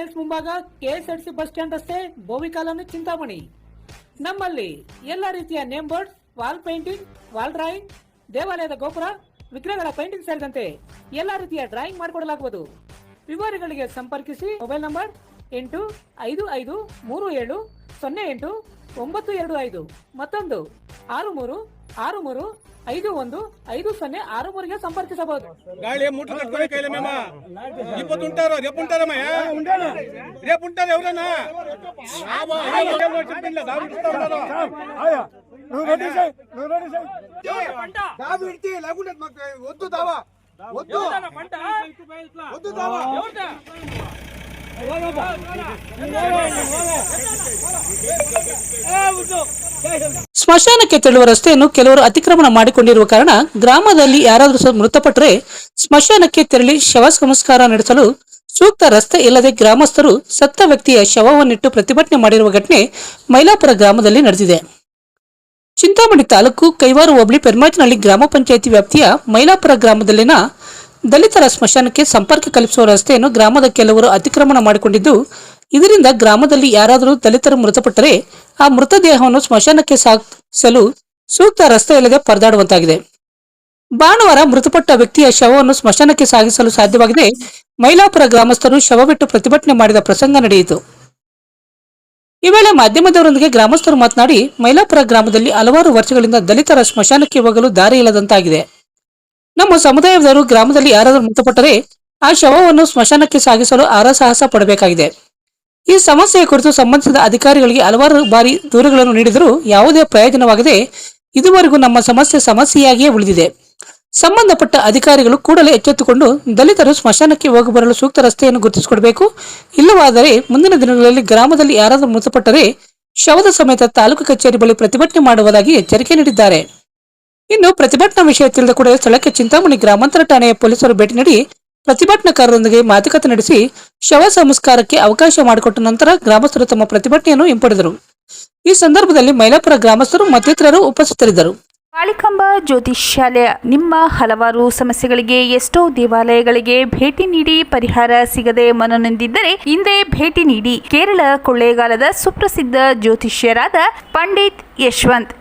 Textiles ಮುಂಭಾಗ KSRC bus stand ರಸ್ತೆ Bhovi colony Chintamani. ನಮ್ಮಲ್ಲಿ ಎಲ್ಲ ರೀತಿಯ name board wall painting, wall drawing, ದೇವಾಲಯದ ಗೋಪುರ, ವಿಗ್ರಹಗಳ ಪೇಂಟಿಂಗ್ ಸೇರಿದಂತೆ ಎಲ್ಲ ರೀತಿಯ ಡ್ರಾಯಿಂಗ್ ಮಾಡಿಕೊಡಲಾಗುವುದು. ವಿವರಗಳಿಗೆ ಸಂಪರ್ಕಿಸಿ ಮೊಬೈಲ್ ನಂಬರ್ ಎಂಟು ಐದು ಐದು ಮೂರು ಏಳು ಸೊನ್ನೆ ಎಂಟು ಒಂಬತ್ತು ಎರಡು ಐದು. ಮತ್ತೊಂದು ಆರು ಮೂರು ಆರು ಮೂರು ಐದು ಒಂದು ಐದು ಸೊನ್ನೆ ಆರು ಮೂರಿಗೆ ಸಂಪರ್ಕಿಸಬಹುದು గాలి మూటలు కట్టుకునే కైలే మేమా ఇప్పుడు ఉంటారు రేపు ఉంటారమ్మా రేపు ఉంటారు ఎవరన్నా ఆవా, ఆవా, ఎవరో చెప్పిండ్లే, దావి ఇస్తా ఉన్నారు. నువ్వు రెడీ చేయి నువ్వు రెడీ చేయి దావి ఇడితే లేకుంటే మాకు వద్దు దావా వద్దు వద్దు దావా ಸ್ಮಶಾನಕ್ಕೆ ತೆರಳುವ ರಸ್ತೆಯನ್ನು ಕೆಲವರು ಅತಿಕ್ರಮಣ ಮಾಡಿಕೊಂಡಿರುವ ಕಾರಣ ಗ್ರಾಮದಲ್ಲಿ ಯಾರಾದರೂ ಮೃತಪಟ್ಟರೆ ಸ್ಮಶಾನಕ್ಕೆ ತೆರಳಿ ಶವ ಸಂಸ್ಕಾರ ನಡೆಸಲು ಸೂಕ್ತ ರಸ್ತೆ ಇಲ್ಲದೆ ಗ್ರಾಮಸ್ಥರು ಸತ್ತ ವ್ಯಕ್ತಿಯ ಶವವನ್ನಿಟ್ಟು ಪ್ರತಿಭಟನೆ ಮಾಡಿರುವ ಘಟನೆ ಮೈಲಾಪುರ ಗ್ರಾಮದಲ್ಲಿ ನಡೆದಿದೆ. ಚಿಂತಾಮಣಿ ತಾಲೂಕು ಕೈವಾರು ಹೋಬಳಿ ಪೆರ್ಮಾಚನಹಳ್ಳಿ ಗ್ರಾಮ ಪಂಚಾಯಿತಿ ವ್ಯಾಪ್ತಿಯ ಮೈಲಾಪುರ ಗ್ರಾಮದಲ್ಲಿನ ದಲಿತರ ಸ್ಮಶಾನಕ್ಕೆ ಸಂಪರ್ಕ ಕಲ್ಪಿಸುವ ರಸ್ತೆಯನ್ನು ಗ್ರಾಮದ ಕೆಲವರು ಅತಿಕ್ರಮಣ ಮಾಡಿಕೊಂಡಿದ್ದು, ಇದರಿಂದ ಗ್ರಾಮದಲ್ಲಿ ಯಾರಾದರೂ ದಲಿತರು ಮೃತಪಟ್ಟರೆ ಆ ಮೃತದೇಹವನ್ನು ಸ್ಮಶಾನಕ್ಕೆ ಸಾಗಿಸಲು ಸೂಕ್ತ ರಸ್ತೆ ಇಲ್ಲದೆ ಪರದಾಡುವಂತಾಗಿದೆ. ಭಾನುವಾರ ಮೃತಪಟ್ಟ ವ್ಯಕ್ತಿಯ ಶವವನ್ನು ಸ್ಮಶಾನಕ್ಕೆ ಸಾಗಿಸಲು ಸಾಧ್ಯವಾಗದೆ. ಮೈಲಾಪುರ ಗ್ರಾಮಸ್ಥರು ಶವವಿಟ್ಟು ಪ್ರತಿಭಟನೆ ಮಾಡಿದ ಪ್ರಸಂಗ ನಡೆಯಿತು. ಈ ವೇಳೆ ಮಾಧ್ಯಮದವರೊಂದಿಗೆ ಗ್ರಾಮಸ್ಥರು ಮಾತನಾಡಿ, ಮೈಲಾಪುರ ಗ್ರಾಮದಲ್ಲಿ ಹಲವಾರು ವರ್ಷಗಳಿಂದ ದಲಿತರ ಸ್ಮಶಾನಕ್ಕೆ ಹೋಗಲು ದಾರಿ ಇಲ್ಲದಂತಾಗಿದೆ ನಮ್ಮ ಸಮುದಾಯದವರು ಗ್ರಾಮದಲ್ಲಿ ಯಾರಾದರೂ ಮೃತಪಟ್ಟರೆ ಆ ಶವವನ್ನು ಸ್ಮಶಾನಕ್ಕೆ ಸಾಗಿಸಲು ಹರಸಾಹಸ ಪಡಬೇಕಾಗಿದೆ. ಈ ಸಮಸ್ಯೆಯ ಕುರಿತು ಸಂಬಂಧಿಸಿದ ಅಧಿಕಾರಿಗಳಿಗೆ ಹಲವಾರು ಬಾರಿ ದೂರುಗಳನ್ನು ನೀಡಿದರೂ ಯಾವುದೇ ಪ್ರಯೋಜನವಾಗದೆ ಇದುವರೆಗೂ ನಮ್ಮ ಸಮಸ್ಯೆ ಸಮಸ್ಯೆಯಾಗಿಯೇ ಉಳಿದಿದೆ. ಸಂಬಂಧಪಟ್ಟ ಅಧಿಕಾರಿಗಳು ಕೂಡಲೇ ಎಚ್ಚೆತ್ತುಕೊಂಡು ದಲಿತರು ಸ್ಮಶಾನಕ್ಕೆ ಹೋಗಿ ಬರಲು ಸೂಕ್ತ ರಸ್ತೆಯನ್ನು ಗುರುತಿಸಿಕೊಡಬೇಕು. ಇಲ್ಲವಾದರೆ ಮುಂದಿನ ದಿನಗಳಲ್ಲಿ ಗ್ರಾಮದಲ್ಲಿ ಯಾರಾದರೂ ಮೃತಪಟ್ಟರೆ ಶವದ ಸಮೇತ ತಾಲೂಕು ಕಚೇರಿ ಬಳಿ ಪ್ರತಿಭಟನೆ ಮಾಡುವುದಾಗಿ ಎಚ್ಚರಿಕೆ ನೀಡಿದ್ದಾರೆ. ಇನ್ನು ಪ್ರತಿಭಟನಾ ವಿಷಯ ತಿಳಿದ ಕೂಡಲೇ ಸ್ಥಳಕ್ಕೆ ಚಿಂತಾಮಣಿ ಗ್ರಾಮಾಂತರ ಠಾಣೆಯ ಪೊಲೀಸರು ಭೇಟಿ ನೀಡಿ ಪ್ರತಿಭಟನಾಕಾರರೊಂದಿಗೆ ಮಾತುಕತೆ ನಡೆಸಿ ಶವ ಸಂಸ್ಕಾರಕ್ಕೆ ಅವಕಾಶ ಮಾಡಿಕೊಟ್ಟ ನಂತರ ಗ್ರಾಮಸ್ಥರು ತಮ್ಮ ಪ್ರತಿಭಟನೆಯನ್ನು ಹಿಂಪಡೆದರು. ಈ ಸಂದರ್ಭದಲ್ಲಿ ಮೈಲಾಪುರ ಗ್ರಾಮಸ್ಥರು ಮತ್ತಿತರರು ಉಪಸ್ಥಿತರಿದ್ದರು. ಕಾಳಿಕಂಬ ಜ್ಯೋತಿಷ್ಯಾಲಯ ನಿಮ್ಮ ಹಲವಾರು ಸಮಸ್ಯೆಗಳಿಗೆ ಎಷ್ಟೋ ದೇವಾಲಯಗಳಿಗೆ ಭೇಟಿ ನೀಡಿ ಪರಿಹಾರ ಸಿಗದೆ ಮನನೊಂದಿದ್ದರೆ ಹಿಂದೆ ಭೇಟಿ ನೀಡಿ ಕೇರಳ ಕೊಳ್ಳೇಗಾಲದ ಸುಪ್ರಸಿದ್ಧ ಜ್ಯೋತಿಷ್ಯರಾದ ಪಂಡಿತ್ ಯಶವಂತ್.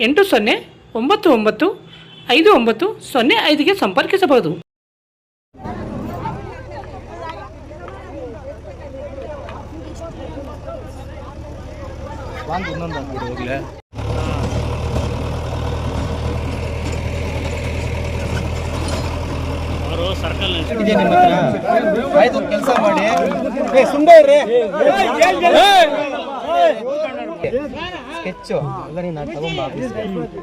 ಎಂಟು ಸೊನ್ನೆ ಒಂಬತ್ತು ಒಂಬತ್ತು ಐದು ಒಂಬತ್ತು ಸೊನ್ನೆ ಐದಿಗೆ ಸಂಪರ್ಕಿಸಬಹುದು ಇದೆ ನಿಮ್ಮ ಹತ್ರ ಆಯ್ತು ಕೆಲಸ ಮಾಡಿ ಏ ಸುಮ್ಮನೆ ಇರ್ರಿ ಸ್ಕೆಚ್ಚು. ಎಲ್ಲ ನೀನು ನಾನು ತಗೊಂಬ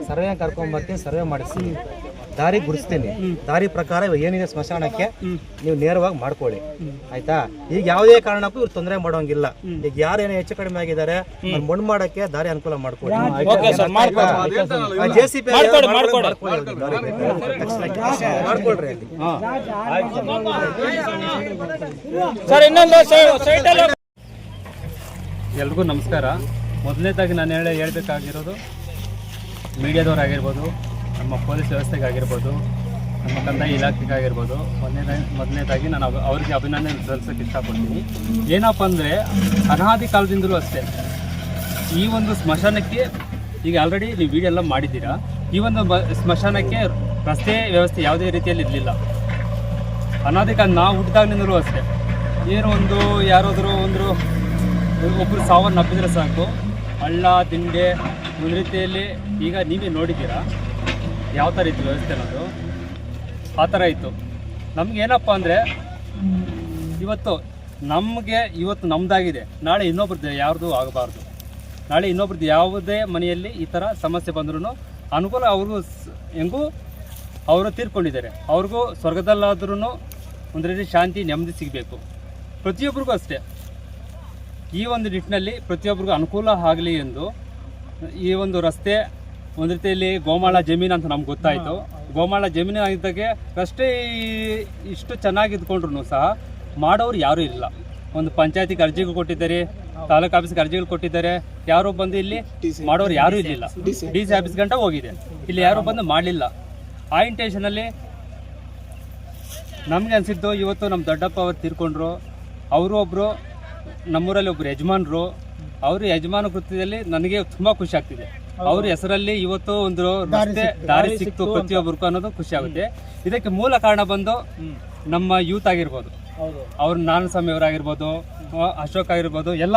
ಸರ್ವೆ ಕರ್ಕೊಂಬರ್ತೀನಿ ಸರ್ವೆ ಮಾಡಿಸಿ. ದಾರಿ ಗುಡಿಸ್ತೀನಿ. ದಾರಿ ಪ್ರಕಾರ ಇವಾಗ ಏನಿದೆ ಸ್ಮಶಾನಕ್ಕೆ ನೀವು ನೇರವಾಗಿ ಮಾಡ್ಕೊಳ್ಳಿ. ಆಯ್ತಾ? ಈಗ ಯಾವುದೇ ಕಾರಣಕ್ಕೂ ಇವ್ರು ತೊಂದರೆ ಮಾಡೋಂಗಿಲ್ಲ. ಈಗ ಯಾರೇನೋ ಹೆಚ್ಚು ಕಡಿಮೆ ಆಗಿದ್ದಾರೆ ಅವ್ರು ಮಣ್ಣು ಮಾಡಕ್ಕೆ ದಾರಿ ಅನುಕೂಲ ಮಾಡ್ಕೊಳ್ಳಿ. ಜೆ ಸಿ ಪಿ ಮಾಡ್ಕೊಳ್ರಿ ಎಲ್ರಿಗೂ ನಮಸ್ಕಾರ. ಮೊದಲನೇದಾಗಿ ನಾನು ಹೇಳಿ ಹೇಳ್ಬೇಕಾಗಿರೋದು ಮೀಡಿಯಾದವ್ರಾಗಿರ್ಬೋದು, ನಮ್ಮ ಪೊಲೀಸ್ ವ್ಯವಸ್ಥೆಗಾಗಿರ್ಬೋದು, ನಮ್ಮ ಕಂದಾಯ ಇಲಾಖೆಗಾಗಿರ್ಬೋದು, ಮೊದಲನೇದಾಗಿ ಮೊದಲನೇದಾಗಿ ನಾನು ಅವ- ಅವರಿಗೆ ಅಭಿನಂದನೆ ಸಲ್ಲಿಸೋಕ್ಕೆ ಇಷ್ಟಪಡ್ತೀನಿ. ಏನಪ್ಪ ಅಂದರೆ, ಅನಾದಿ ಕಾಲದಿಂದಲೂ ಅಷ್ಟೇ, ಈ ಒಂದು ಸ್ಮಶಾನಕ್ಕೆ ಈಗ ಆಲ್ರೆಡಿ ನೀವು ವಿಡಿಯೋ ಎಲ್ಲ ಮಾಡಿದ್ದೀರಾ? ಈ ಒಂದು ಸ್ಮಶಾನಕ್ಕೆ ರಸ್ತೆ ವ್ಯವಸ್ಥೆ ಯಾವುದೇ ರೀತಿಯಲ್ಲಿ ಇರಲಿಲ್ಲ. ಅನಾದಿ ಕಾಲ ನಾವು ಹುಟ್ಟಿದಾಗಿನಿಂದಲೂ ಅಷ್ಟೇ, ಏನೋ ಒಂದು ಯಾರಾದರೂ ಒಂದು ಒಬ್ಬರು ಸಾವನ್ನಪ್ಪಿದ್ರೆ ಸಾಕು. ಹಳ್ಳ, ದಿಂಡೆ ಒಂದು ರೀತಿಯಲ್ಲಿ ಈಗ ನೀವೇ ನೋಡಿದ್ದೀರಾ? ಯಾವ ಥರ ಇತ್ತು ವ್ಯವಸ್ಥೆ ಅನ್ನೋದು? ಆ ಥರ ಇತ್ತು. ನಮಗೇನಪ್ಪ ಅಂದರೆ, ಇವತ್ತು ನಮಗೆ ಇವತ್ತು ನಮ್ಮದಾಗಿದೆ ನಾಳೆ ಇನ್ನೊಬ್ರದ್ದು ಯಾರ್ದು ಆಗಬಾರ್ದು. ನಾಳೆ ಇನ್ನೊಬ್ರದ್ದು ಯಾವುದೇ ಮನೆಯಲ್ಲಿ ಈ ಥರ ಸಮಸ್ಯೆ ಬಂದ್ರೂ ಅನುಕೂಲ ಅವ್ರಿಗೂ ಹೆಂಗೂ ಅವರು ತೀರ್ಕೊಂಡಿದ್ದಾರೆ. ಅವ್ರಿಗೂ ಸ್ವರ್ಗದಲ್ಲಾದ್ರೂ ಒಂದು ರೀತಿ ಶಾಂತಿ, ನೆಮ್ಮದಿ ಸಿಗಬೇಕು. ಪ್ರತಿಯೊಬ್ಬರಿಗೂ ಅಷ್ಟೇ. ಈ ಒಂದು ನಿಟ್ಟಿನಲ್ಲಿ ಪ್ರತಿಯೊಬ್ಬರಿಗೂ ಅನುಕೂಲ ಆಗಲಿ ಎಂದು ಈ ಒಂದು ರಸ್ತೆ ಒಂದು ರೀತಿಯಲ್ಲಿ ಗೋಮಾಳ ಜಮೀನು ಅಂತ ನಮ್ಗೆ ಗೊತ್ತಾಯಿತು. ಗೋಮಾಳ ಜಮೀನು ಆಗಿದ್ದಾಗೆ ರಸ್ತೆ ಇಷ್ಟು ಚೆನ್ನಾಗಿ ಇದ್ಕೊಂಡ್ರು ಸಹ ಮಾಡೋರು ಯಾರೂ ಇಲ್ಲ. ಒಂದು ಪಂಚಾಯತಿಗೆ ಅರ್ಜಿಗಳು ಕೊಟ್ಟಿದ್ದಾರೆ ತಾಲೂಕು ಆಫೀಸ್ಗೆ ಅರ್ಜಿಗಳು ಕೊಟ್ಟಿದ್ದಾರೆ. ಯಾರು ಬಂದು ಇಲ್ಲಿ ಮಾಡೋರು ಯಾರೂ ಇರಲಿಲ್ಲ ಡಿ ಸಿ ಆಫೀಸ್ ಗಂಟ ಹೋಗಿದೆ. ಇಲ್ಲಿ ಯಾರು ಬಂದು ಮಾಡಲಿಲ್ಲ. ಆ ಇಂಟೆನ್ಷನಲ್ಲಿ ನಮಗೆ ಅನಿಸಿದ್ದು ಇವತ್ತು ನಮ್ಮ ದೊಡ್ಡಪ್ಪ ಅವರು ತೀರ್ಕೊಂಡ್ರು. ಅವರು ಒಬ್ಬರು ನಮ್ಮೂರಲ್ಲಿ ಒಬ್ಬರು ಯಜಮಾನರು ಅವರು ಯಜಮಾನ ಕೃತ್ಯದಲ್ಲಿ ನನಗೆ ತುಂಬ ಖುಷಿ ಆಗ್ತಿದೆ. ಅವ್ರ ಹೆಸರಲ್ಲಿ ಇವತ್ತು ಒಂದು ರಸ್ತೆ ದಾರಿ ಸಿಕ್ತು ಪ್ರತಿಯೊಬ್ಬರಿಗೂ ಅನ್ನೋದು ಖುಷಿ ಆಗುತ್ತೆ. ಇದಕ್ಕೆ ಮೂಲ ಕಾರಣ ಬಂದು ನಮ್ಮ ಯೂತ್ ಆಗಿರ್ಬೋದು. ಅವ್ರ ನಾರಾಯಣಸ್ವಾಮಿ ಅವರಾಗಿರ್ಬೋದು ಅಶೋಕ್ ಆಗಿರ್ಬೋದು ಎಲ್ಲ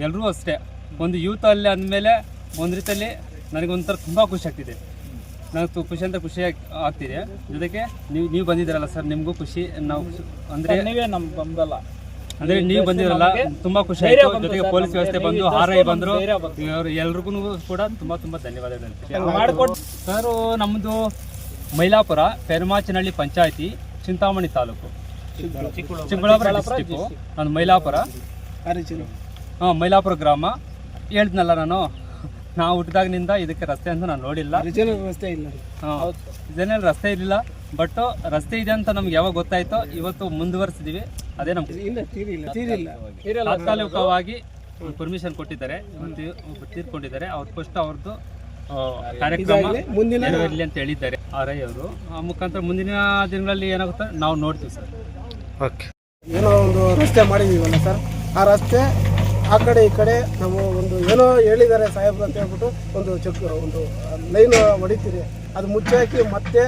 ಎಲ್ಲರೂ ಅಷ್ಟೇ. ಒಂದು ಯೂತ್ ಅಲ್ಲಿ ಅಂದಮೇಲೆ ಒಂದು ರೀತಿಯಲ್ಲಿ ನನಗೊಂಥರ ತುಂಬ ಖುಷಿ ಆಗ್ತಿದೆ. ನನಗೆ ತು- ಖುಷಿ ಅಂತ ಖುಷಿ ಆಗ್ತಿದೆ. ಜೊತೆಗೆ ನೀವು ನೀವು ಬಂದಿದ್ದೀರಲ್ಲ ಸರ್ ನಿಮಗೂ ಖುಷಿ. ನಾವು ಅಂದರೆ ನೀವೇ ನಮ್ಮ ಬಂದಲ್ಲ ಅಂದ್ರೆ ನೀವು ಬಂದಿರಲ್ಲ ತುಂಬಾ ಖುಷಿ ಆಯ್ತು. ಜೊತೆಗೆ ಪೊಲೀಸ್ ವ್ಯವಸ್ಥೆ ಬಂದು ಆರ್ ಐ ಬಂದ್ರು. ಎಲ್ರಿಗೂ ಕೂಡ ತುಂಬಾ ತುಂಬಾ ಧನ್ಯವಾದಗಳು ಹೇಳ್ತೀನಿ. ಸರ್ ನಮ್ಮದು ಮೈಲಾಪುರ ಪೆರ್ಮಾಚನಹಳ್ಳಿ ಪಂಚಾಯತಿ ಚಿಂತಾಮಣಿ ತಾಲೂಕು. ಚಿಕ್ಕಬಳ್ಳಾಪುರ. ಡಿಸ್ಟಿಕ್ಕು ನಾನು ಮೈಲಾಪುರ. ಹಾಂ ಮೈಲಾಪುರ ಗ್ರಾಮ. ಹೇಳ್ದ್ನಲ್ಲ ನಾನು? ನಾವು ಹುಟ್ಟಿದಾಗಿನಿಂದ ಇದಕ್ಕೆ ರಸ್ತೆ ಅಂತ ನಾನು ನೋಡಿಲ್ಲ. ರಸ್ತೆ ಇಲ್ಲ. ಇದೇನೇನು ರಸ್ತೆ ಇರಲಿಲ್ಲ ಬಟ್ ರಸ್ತೆ ಇದೆ ಅಂತ ನಮ್ಗೆ ಯಾವಾಗ ಗೊತ್ತಾಯ್ತೋ ಇವತ್ತು ಮುಂದುವರಿಸಿದೀವಿ. ಅದೇ ನಮ್ಗೆ ತಾತ್ಕಾಲಿಕವಾಗಿ. ಪರ್ಮಿಷನ್ ಕೊಟ್ಟಿದ್ದಾರೆ. ತೀರ್ಕೊಂಡಿದ್ದಾರೆ. ಅವ್ರ ಫಸ್ಟ್ ಅವ್ರದ್ದು ಕಾರ್ಯಕ್ರಮ ಇರಲಿ ಅಂತ ಹೇಳಿದ್ದಾರೆ ಆರೈ ಐ ಅವರು. ಆ ಮುಖಾಂತರ ಮುಂದಿನ ದಿನಗಳಲ್ಲಿ ಏನಾಗುತ್ತೆ? ನಾವು ನೋಡ್ತೀವಿ ಸರ್. ಓಕೆ ಏನೋ ಒಂದು ರಸ್ತೆ ಮಾಡಿದೀವಲ್ಲ ಸರ್? ಆ ರಸ್ತೆ ಆ ಕಡೆ ಈ ಕಡೆ ನಾವು ಒಂದು ಏನೋ ಹೇಳಿದ್ದಾರೆ ಸಾಹೇಬ್ರು ಅಂತ ಹೇಳ್ಬಿಟ್ಟು ಒಂದು ಚೆಕ್ ಒಂದು ಲೈನ್ ಹೊಡಿತೀರಿ. ಅದು ಮುಚ್ಚಾಕಿ ಮತ್ತೆ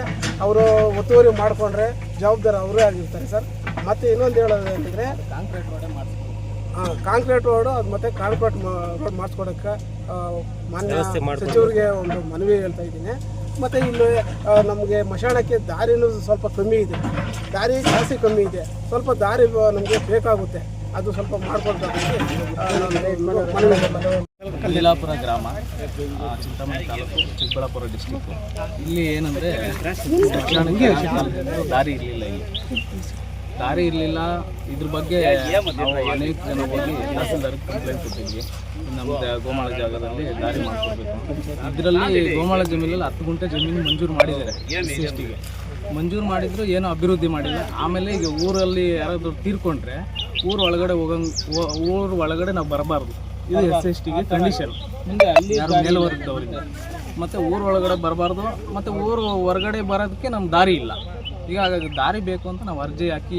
ಅವರು ಒತ್ತುವರಿ ಮಾಡಿಕೊಂಡ್ರೆ ಜವಾಬ್ದಾರಿ ಅವರೇ ಆಗಿರ್ತಾರೆ ಸರ್. ಮತ್ತೆ ಇನ್ನೊಂದು ಹೇಳೋದು ಏನಂದರೆ ಹಾಂ ಕಾಂಕ್ರೀಟ್ ರೋಡು ಅದು ಮತ್ತೆ ಕಾಂಕ್ರೀಟ್ ರೋಡ್ ಮಾಡಿಸ್ಕೊಡೋಕ್ಕೆ ಮಾನ್ಯ ಸಚಿವರಿಗೆ ಒಂದು ಮನವಿ ಹೇಳ್ತಾ ಇದ್ದೀನಿ. ಮತ್ತು ಇಲ್ಲಿ ನಮಗೆ ಮಶಾಣಕ್ಕೆ ದಾರಿನೂ ಸ್ವಲ್ಪ ಕಮ್ಮಿ ಇದೆ. ದಾರಿ ಜಾಸ್ತಿ ಕಮ್ಮಿ ಇದೆ. ಸ್ವಲ್ಪ ದಾರಿ ನಮಗೆ ಬೇಕಾಗುತ್ತೆ. ಅದು ಸ್ವಲ್ಪ ಮಾಡ್ಕೊಳ್ತಾರೆ ಕಲ್ಲಿಲಾಪುರ ಗ್ರಾಮ ಚಿಂತಾಮಣಿ ತಾಲೂಕು, ಚಿಕ್ಕಬಳ್ಳಾಪುರ ಡಿಸ್ಟಿಕ್ಕು ಇಲ್ಲಿ ಏನಂದರೆ ದಾರಿ ಇರಲಿಲ್ಲ ಇಲ್ಲಿ. ದಾರಿ ಇರಲಿಲ್ಲ, ಇದ್ರ ಬಗ್ಗೆ ಅನೇಕ ಜನ ಹೋಗಿ ತಹಸೀಲ್ದಾರ್ಗೆ ಕಂಪ್ಲೇಂಟ್ ಕೊಟ್ಟಿದ್ವಿ. ನಮ್ಮದು ಗೋಮಾಳ ಜಾಗದಲ್ಲಿ ದಾರಿ ಮಾಡ್ಕೋಬೇಕು ಅದರಲ್ಲಿ ಗೋಮಾಳ ಜಮೀನಲ್ಲಿ ಹತ್ತು ಗುಂಟೆ ಜಮೀನು ಮಂಜೂರು ಮಾಡಿದ್ದಾರೆ ಎಸ್ ಎಸ್ ಟಿಗೆ ಮಂಜೂರು ಮಾಡಿದ್ರು, ಏನೋ ಅಭಿವೃದ್ಧಿ ಮಾಡಿಲ್ಲ. ಆಮೇಲೆ ಈಗ ಊರಲ್ಲಿ ಯಾರಾದರೂ ತೀರ್ಕೊಂಡ್ರೆ ಊರು ಒಳಗಡೆ ಹೋಗಂಗ್ ಊರು ಒಳಗಡೆ ನಾವು ಬರಬಾರ್ದು. ಇದು ಎಸ್ ಎಸ್ ಟಿಗೆ ಕಂಡೀಷನ್ ಯಾರು ಮೇಲ್ವರ್ಗದವರಿಗೆ. ಮತ್ತು ಊರು ಒಳಗಡೆ ಬರಬಾರ್ದು. ಮತ್ತು ಊರು ಹೊರಗಡೆ ಬರೋದಕ್ಕೆ ನಮ್ಮ ದಾರಿ ಇಲ್ಲ. ಈಗ ಹಾಗಾಗಿ ದಾರಿ ಬೇಕು ಅಂತ ನಾವು ಅರ್ಜಿ ಹಾಕಿ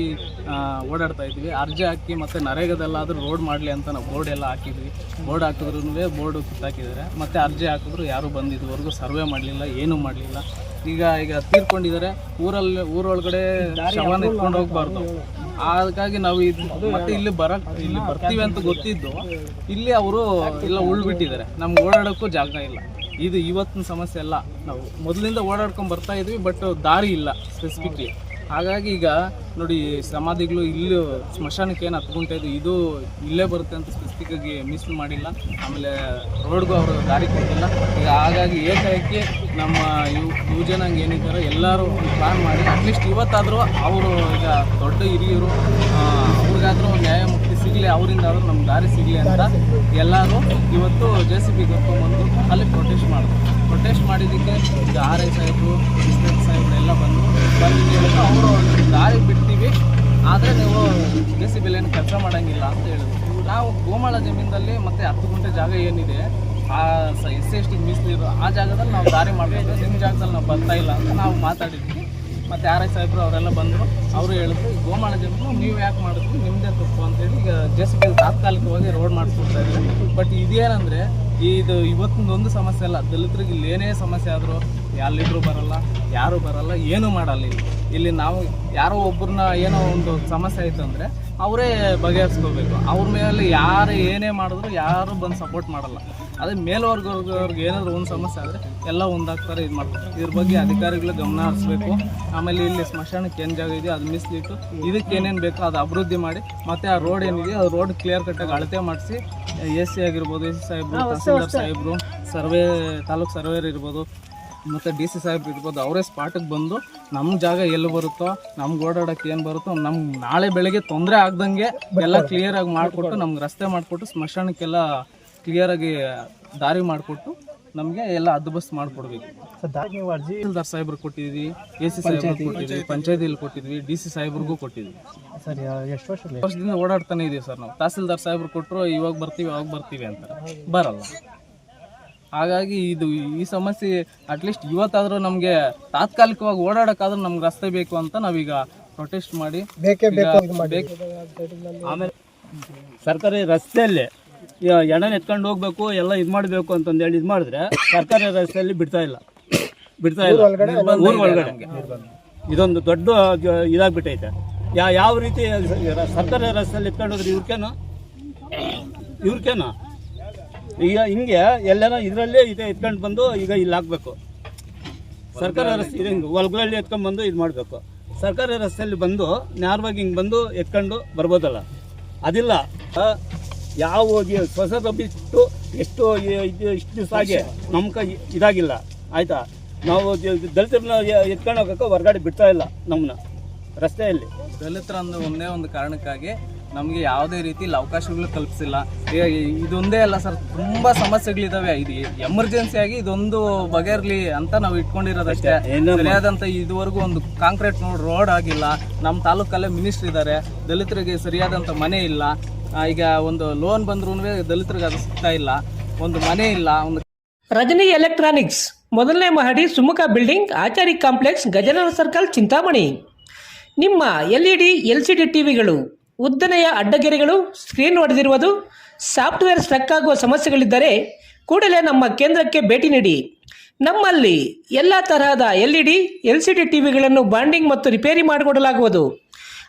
ಓಡಾಡ್ತಾ ಇದ್ವಿ ಅರ್ಜಿ ಹಾಕಿ ಮತ್ತು ನರೇಗಾದಲ್ಲಾದರೂ ರೋಡ್ ಮಾಡಲಿ ಅಂತ ನಾವು ಬೋರ್ಡ್ ಎಲ್ಲ ಹಾಕಿದ್ವಿ. ಬೋರ್ಡ್ ಹಾಕಿದ್ರು ಬೋರ್ಡ್ ಕಿತ್ತಾಕಿದ್ದಾರೆ. ಮತ್ತು ಅರ್ಜಿ ಹಾಕಿದ್ರು ಯಾರೂ ಬಂದಿದ್ದವರೆಗೂ ಸರ್ವೆ ಮಾಡಲಿಲ್ಲ ಏನೂ ಮಾಡಲಿಲ್ಲ. ಈಗ ಈಗ ತೀರ್ಕೊಂಡಿದ್ದಾರೆ. ಊರಲ್ಲಿ ಊರೊಳಗಡೆ ಶವನ ಇಟ್ಕೊಂಡು ಹೋಗ್ಬಾರ್ದು. ಅದಕ್ಕಾಗಿ ನಾವು ಇದು ಮತ್ತೆ ಇಲ್ಲಿ ಬರ ಇಲ್ಲಿ ಬರ್ತೀವಿ ಅಂತ ಗೊತ್ತಿದ್ದು ಇಲ್ಲಿ ಅವರು ಎಲ್ಲ ಉಳ್ಬಿಟ್ಟಿದ್ದಾರೆ. ನಮ್ಗೆ ಓಡಾಡೋಕ್ಕೂ ಜಾಗ ಇಲ್ಲ. ಇದು ಇವತ್ತಿನ ಸಮಸ್ಯೆ ಅಲ್ಲ. ನಾವು ಮೊದಲಿಂದ ಓಡಾಡ್ಕೊಂಡು ಬರ್ತಾ ಇದ್ವಿ ಬಟ್ ದಾರಿ ಇಲ್ಲ ಸ್ಪೆಸಿಫಿಕ್ಲಿ ಹಾಗಾಗಿ ಈಗ ನೋಡಿ ಸಮಾಧಿಗಳು ಇಲ್ಲಿ ಸ್ಮಶಾನಕ್ಕೆ ಏನು ಹತ್ತು ಗುಂಟೆ ಇದೆ ಇದು ಇಲ್ಲೇ ಬರುತ್ತೆ ಅಂತ ಸ್ಪೆಸಿಫಿಕ್ ಆಗಿ ಮೀಸಲು ಮಾಡಿಲ್ಲ. ಆಮೇಲೆ ರೋಡ್ಗೂ ಅವರು ದಾರಿ ಕೊಟ್ಟಿಲ್ಲ. ಈಗ ಹಾಗಾಗಿ ಏಕಾಏಕಿ ನಮ್ಮ ಯು ಯುವಜನಾಂಗ ಏನಿದ್ದಾರೆ ಎಲ್ಲರೂ ಒಂದು ಪ್ಲಾನ್ ಮಾಡಿ ಅಟ್ಲೀಸ್ಟ್ ಇವತ್ತಾದರೂ ಅವರು ಈಗ ದೊಡ್ಡ ಹಿರಿಯರು ಅವ್ರಿಗಾದರೂ ನ್ಯಾಯ ಮುಕ್ತಿ ಸಿಗಲಿ ಅವರಿಂದ ಆದರೂ ನಮ್ಗೆ ದಾರಿ ಸಿಗಲಿ ಅಂತ ಎಲ್ಲರೂ ಇವತ್ತು ಜೆ ಸಿ ಬಿ ಕರ್ಕೊಂಡ್ಬಂದು ಅಲ್ಲಿ ಪ್ರೊಟೆಸ್ಟ್ ಮಾಡಿದ್ರು. ಪ್ರೊಟೆಸ್ಟ್ ಮಾಡಿದ್ದಕ್ಕೆ ಈಗ ಆರ್ ಐ ಆಯಿತು ಸಾಹೇಬರು ಎಲ್ಲ ಬಂದು ಬಂದು ಹೇಳಿದ್ರು ಅವರು ದಾರಿ ಬಿಡ್ತೀವಿ. ಆದರೆ ನೀವು ಜೆ ಸಿ ಕೆಲಸ ಮಾಡೋಂಗಿಲ್ಲ ಅಂತ ಹೇಳಿದ್ರು. ನಾವು ಗೋಮಾಳ ಜಮೀನಲ್ಲಿ ಮತ್ತು ಹತ್ತು ಗುಂಟೆ ಜಾಗ ಏನಿದೆ, ಆ ಎಸ್ ಎಸ್ ಟಿ ಮೀಸಲಿರೋ ಆ ಜಾಗದಲ್ಲಿ ನಾವು ದಾರಿ ಮಾಡಬೇಕು. ನಿಮ್ಮ ಜಾಗದಲ್ಲಿ ನಾವು ಬರ್ತಾ ಇಲ್ಲ ಅಂತ ನಾವು ಮಾತಾಡಿದ್ವಿ. ಮತ್ತು ಆರ್ ಐ ಸಾಹೇಬ್ರು ಅವರೆಲ್ಲ ಬಂದರು. ಅವರು ಹೇಳಿದ್ರು, ಗೋಮಾಳ ಜನರು, ನೀವು ಯಾಕೆ ಮಾಡಿದ್ರು? ನಿಮ್ಮದೇ ತಪ್ಪು ಅಂತೇಳಿ ಈಗ ಜಸ್ಟ್ ಬಿ ತಾತ್ಕಾಲಿಕವಾಗಿ ರೋಡ್ ಮಾಡಿಸ್ಕೊಡ್ತಾ ಇದ್ದಾರೆ. ಬಟ್ ಇದೇನಂದರೆ, ಇದು ಇವತ್ತಿನ ಒಂದು ಸಮಸ್ಯೆ ಅಲ್ಲ. ದಲಿತರಿಗೆ ಇಲ್ಲಿ ಏನೇ ಸಮಸ್ಯೆ ಆದರೂ ಎಲ್ಲಿದ್ರು ಬರಲ್ಲ, ಯಾರು ಬರಲ್ಲ, ಏನೂ ಮಾಡಲ್ಲ ಇಲ್ಲಿ. ಇಲ್ಲಿ ನಾವು ಯಾರೋ ಒಬ್ಬರನ್ನ ಏನೋ ಒಂದು ಸಮಸ್ಯೆ ಆಯಿತು ಅಂದರೆ ಅವರೇ ಬಗೆಹರಿಸ್ಕೋಬೇಕು. ಅವ್ರ ಮೇಲೆ ಯಾರು ಏನೇ ಮಾಡಿದ್ರು ಯಾರು ಬಂದು ಸಪೋರ್ಟ್ ಮಾಡಲ್ಲ. ಅದೇ ಮೇಲ್ವರ್ಗವ್ರಿಗೆ ಏನಾದರೂ ಒಂದು ಸಮಸ್ಯೆ ಆದರೆ ಎಲ್ಲ ಒಂದಾಗ್ತಾರೆ ಇದು ಮಾಡ್ತಾರೆ. ಇದ್ರ ಬಗ್ಗೆ ಅಧಿಕಾರಿಗಳು ಗಮನ ಹರಿಸ್ಬೇಕು. ಆಮೇಲೆ ಇಲ್ಲಿ ಸ್ಮಶಾನಕ್ಕೆ ಏನು ಜಾಗ ಇದೆಯೋ ಅದು ಮಿಸ್ಲಿಟ್ಟು ಇದಕ್ಕೆ ಏನೇನು ಬೇಕೋ ಅದು ಅಭಿವೃದ್ಧಿ ಮಾಡಿ ಮತ್ತು ಆ ರೋಡ್ ಏನಿದೆ ಅದು ರೋಡ್ ಕ್ಲಿಯರ್ ಕಟ್ಟಾಗಿ ಅಳತೆ ಮಾಡಿಸಿ ಎ ಸಿ ಆಗಿರ್ಬೋದು ಎ ಸಿ ಸಾಹೇಬ್ರು ತಹಸೀಲ್ದಾರ್ ಸಾಹೇಬರು ಸರ್ವೆ ತಾಲೂಕು ಸರ್ವೇರ್ ಇರ್ಬೋದು ಮತ್ತು ಡಿ ಸಿ ಸಾಹೇಬ್ರು ಇರ್ಬೋದು ಅವರೇ ಸ್ಪಾಟಿಗೆ ಬಂದು ನಮ್ಮ ಜಾಗ ಎಲ್ಲಿ ಬರುತ್ತೋ ನಮ್ಗೆ ಓಡಾಡೋಕ್ಕೆ ಏನು ಬರುತ್ತೋ ನಮ್ಗೆ ನಾಳೆ ಬೆಳಗ್ಗೆ ತೊಂದರೆ ಆಗ್ದಂಗೆ ಎಲ್ಲ ಕ್ಲಿಯರಾಗಿ ಮಾಡಿಕೊಟ್ಟು ನಮ್ಗೆ ರಸ್ತೆ ಮಾಡಿಕೊಟ್ಟು ಸ್ಮಶಾನಕ್ಕೆಲ್ಲ ಕ್ಲಿಯರಾಗಿ ದಾರಿ ಮಾಡಿಕೊಟ್ಟು ನಮಗೆ ಎಲ್ಲ ಹದ್ದುಬಸ್ತು ಮಾಡಿಕೊಡ್ಬೇಕು. ತಹಸೀಲ್ದಾರ್ ಸಾಹೇಬ್ರು ಕೊಟ್ಟಿದ್ವಿ ಎ ಸಿ ಸಾಹೇಬ್ರಿಗೆ ಕೊಟ್ಟಿದ್ವಿ ಪಂಚಾಯತಿಲಿ ಕೊಟ್ಟಿದ್ವಿ ಡಿ ಸಿ ಸಾಹೇಬ್ರಿಗೂ ಕೊಟ್ಟಿದ್ವಿ. ಸರ್ ಎಷ್ಟು ವರ್ಷ ವರ್ಷದಿಂದ ಓಡಾಡ್ತಾನೆ ಇದೀವಿ ಸರ್ ನಾವು. ತಹಸೀಲ್ದಾರ್ ಸಾಹೇಬ್ರು ಕೊಟ್ಟರು ಇವಾಗ ಬರ್ತೀವಿ ಅವಾಗ ಬರ್ತೀವಿ ಅಂತ ಬರಲ್ಲ. ಹಾಗಾಗಿ ಇದು ಈ ಸಮಸ್ಯೆ ಅಟ್ಲೀಸ್ಟ್ ಇವತ್ತಾದರೂ ನಮಗೆ ತಾತ್ಕಾಲಿಕವಾಗಿ ಓಡಾಡೋಕ್ಕಾದ್ರೂ ನಮ್ಗೆ ರಸ್ತೆ ಬೇಕು ಅಂತ ನಾವೀಗ ಪ್ರೊಟೆಸ್ಟ್ ಮಾಡಿ. ಬೇಕೇ ಬೇಕು ಆಮೇಲೆ ಸರ್ಕಾರಿ ರಸ್ತೆಯಲ್ಲಿ ಎಣ್ಣೆ ಎತ್ಕೊಂಡು ಹೋಗ್ಬೇಕು ಎಲ್ಲ ಇದು ಮಾಡಬೇಕು ಅಂತಂದೇಳಿ ಇದು ಮಾಡಿದ್ರೆ ಸರ್ಕಾರಿ ರಸ್ತೆಯಲ್ಲಿ ಬಿಡ್ತಾ ಇಲ್ಲ. ಬಿಡ್ತಾ ಇಲ್ಲ. ಊರ್ ಒಳಗಡೆ ಇದೊಂದು ದೊಡ್ಡ ಇದಾಗ್ಬಿಟ್ಟೈತೆ. ಯಾ ಯಾವ ರೀತಿ ಸರ್ಕಾರಿ ರಸ್ತೆಯಲ್ಲಿ ಎತ್ಕೊಂಡು ಹೋದ್ರೆ ಇವ್ರಿಗೇನು ಇವ್ರಿಗೇನು ಈಗ ಹಿಂಗೆ ಎಲ್ಲಾರ ಇದರಲ್ಲೇ ಇದೆ ಎತ್ಕೊಂಡು ಬಂದು ಈಗ ಇಲ್ಲಿ ಹಾಕ್ಬೇಕು. ಸರ್ಕಾರಿ ರಸ್ತೆ ಇದೆ ಹಿಂಗೆ ಹೊಲಗಳಲ್ಲಿ ಎತ್ಕೊಂಡ್ಬಂದು ಇದು ಮಾಡಬೇಕು. ಸರ್ಕಾರಿ ರಸ್ತೆಯಲ್ಲಿ ಬಂದು ನೇರವಾಗಿ ಹಿಂಗೆ ಬಂದು ಎತ್ಕೊಂಡು ಬರ್ಬೋದಲ್ಲ. ಅದಿಲ್ಲ. ಯಾವ ಹೋಗಿ ಹೊಸದ ಬಿಟ್ಟು ಎಷ್ಟು ಇದು ಇಷ್ಟು ದಿವಸ ಆಗಿ ನಮ್ಮ ಕೈ ಇದಾಗಿಲ್ಲ. ಆಯಿತಾ? ನಾವು ದಲಿತರನ್ನ ಎತ್ಕೊಂಡು ಹೋಗಕ್ಕೆ ಹೊರಗಡೆ ಬಿಡ್ತಾ ಇಲ್ಲ ನಮ್ಮನ್ನ ರಸ್ತೆಯಲ್ಲಿ. ದಲಿತರ ಒಂದೇ ಒಂದು ಕಾರಣಕ್ಕಾಗಿ ನಮಗೆ ಯಾವುದೇ ರೀತಿ ಅವಕಾಶಗಳು ಕಲ್ಪಿಸಿಲ್ಲ. ಇದೊಂದೇ ಅಲ್ಲ ಸರ್ ತುಂಬಾ ಸಮಸ್ಯೆಗಳಿದಾವೆ. ಇದು ಎಮರ್ಜೆನ್ಸಿ ಆಗಿ ಇದೊಂದು ಬಗೆರ್ಲಿ ಅಂತ ನಾವು ಇಟ್ಕೊಂಡಿರೋದಷ್ಟೇ. ಸರಿಯಾದಂತ ಇದುವರೆಗೂ ಒಂದು ಕಾಂಕ್ರೀಟ್ ರೋಡ್ ಆಗಿಲ್ಲ. ನಮ್ಮ ತಾಲೂಕಲ್ಲೇ ಮಿನಿಸ್ಟ್ರ್ ಇದ್ದಾರೆ ದಲಿತರಿಗೆ ಸರಿಯಾದಂತ ಮನೆ ಇಲ್ಲ. ಈಗ ಒಂದು ಲೋನ್ ಬಂದ್ರೂ ದಲಿತರಿಗೆ ಅದು ಸಿಗ್ತಾ ಇಲ್ಲ. ಒಂದು ಮನೆ ಇಲ್ಲ, ಒಂದು ರಜನಿ ಎಲೆಕ್ಟ್ರಾನಿಕ್ಸ್. ಮೊದಲನೇ ಮಹಡಿ Sumukha building, Achari complex, Gajanana circle, Chintamani. ನಿಮ್ಮ L E D L C D ಟಿವಿಗಳು, ಉದ್ದನೆಯ ಅಡ್ಡಗೆರೆಗಳು, ಸ್ಕ್ರೀನ್ ಹೊಡೆದಿರುವುದು ಸಾಫ್ಟ್ವೇರ್ ಸ್ಟ್ರಕ್ ಆಗುವ ಸಮಸ್ಯೆಗಳಿದ್ದರೆ ಕೂಡಲೇ ನಮ್ಮ ಕೇಂದ್ರಕ್ಕೆ ಭೇಟಿ ನೀಡಿ. ನಮ್ಮಲ್ಲಿ ಎಲ್ಲ ತರಹದ L E D L C D ಟಿವಿಗಳನ್ನು bonding ಮತ್ತು ರಿಪೇರಿ ಮಾಡಿಕೊಡಲಾಗುವುದು.